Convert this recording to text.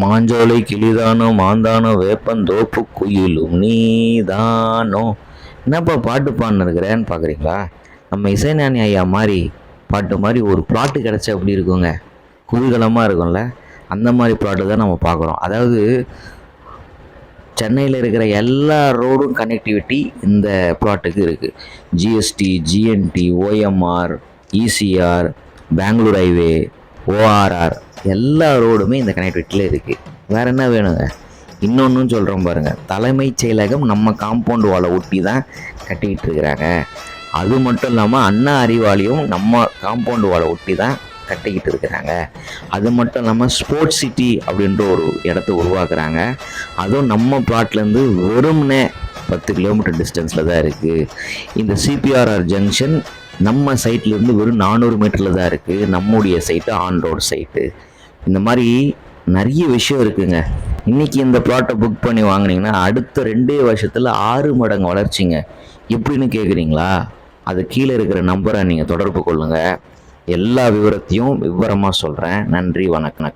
மாஞ்சோலை கிளிதானோ மாந்தானோ வேப்பந்தோப்பு குயிலும் நீதானோ. என்னப்பா பாட்டு பாடினிருக்கிறேன்னு பார்க்குறீங்களா நம்ம இசைஞானி ஐயா மாதிரி பாட்டு மாதிரி ஒரு பிளாட்டு கிடச்சா எப்படி இருக்குங்க? குதூகலமாக இருக்கும்ல? அந்த மாதிரி பிளாட்டு தான் நம்ம பார்க்குறோம் அதாவது சென்னையில் இருக்கிற எல்லா ரோடும் கனெக்டிவிட்டி இந்த ப்ளாட்டுக்கு இருக்குது GST GNT OMR ECR Bangalore highway ORR எல்லா ரோடுமே இந்த கனெக்டிவிட்டியில் இருக்குது வேறு என்ன வேணுங்க? இன்னொன்றும் சொல்கிறோம் பாருங்கள் தலைமைச் செயலகம் நம்ம காம்பவுண்ட் வாலை ஒட்டி தான் கட்டிக்கிட்டு இருக்கிறாங்க. அது மட்டும் இல்லாமல் அண்ணா அறிவாளியும் நம்ம காம்பவுண்ட் வாலை ஒட்டி தான் கட்டிக்கிட்டு இருக்கிறாங்க. அது மட்டும் இல்லாமல் ஸ்போர்ட்ஸ் சிட்டி அப்படின்ற ஒரு இடத்த உருவாக்குறாங்க. அதுவும் நம்ம பிளாட்லேருந்து வெறும்னே பத்து கிலோமீட்டர் டிஸ்டன்ஸில் தான் இருக்குது இந்த சிபிஆர்ஆர் ஜங்ஷன் நம்ம சைட்லேருந்து வெறும் நானூறு மீட்டரில் தான் இருக்குது நம்முடைய சைட்டு ஆன் ரோடு சைட்டு இந்த மாதிரி நிறைய விஷயம் இருக்குங்க. இன்றைக்கி இந்த ப்ளாட்டை புக் பண்ணி வாங்குனீங்கன்னா அடுத்த ரெண்டே வருஷத்தில் ஆறு மடங்கு வளர்ச்சிங்க. எப்படின்னு கேட்குறீங்களா அது கீழே இருக்கிற நம்பரை நீங்கள் தொடர்பு கொள்ளுங்கள் எல்லா விவரத்தையும் விவரமாக சொல்கிறேன் நன்றி வணக்கம்.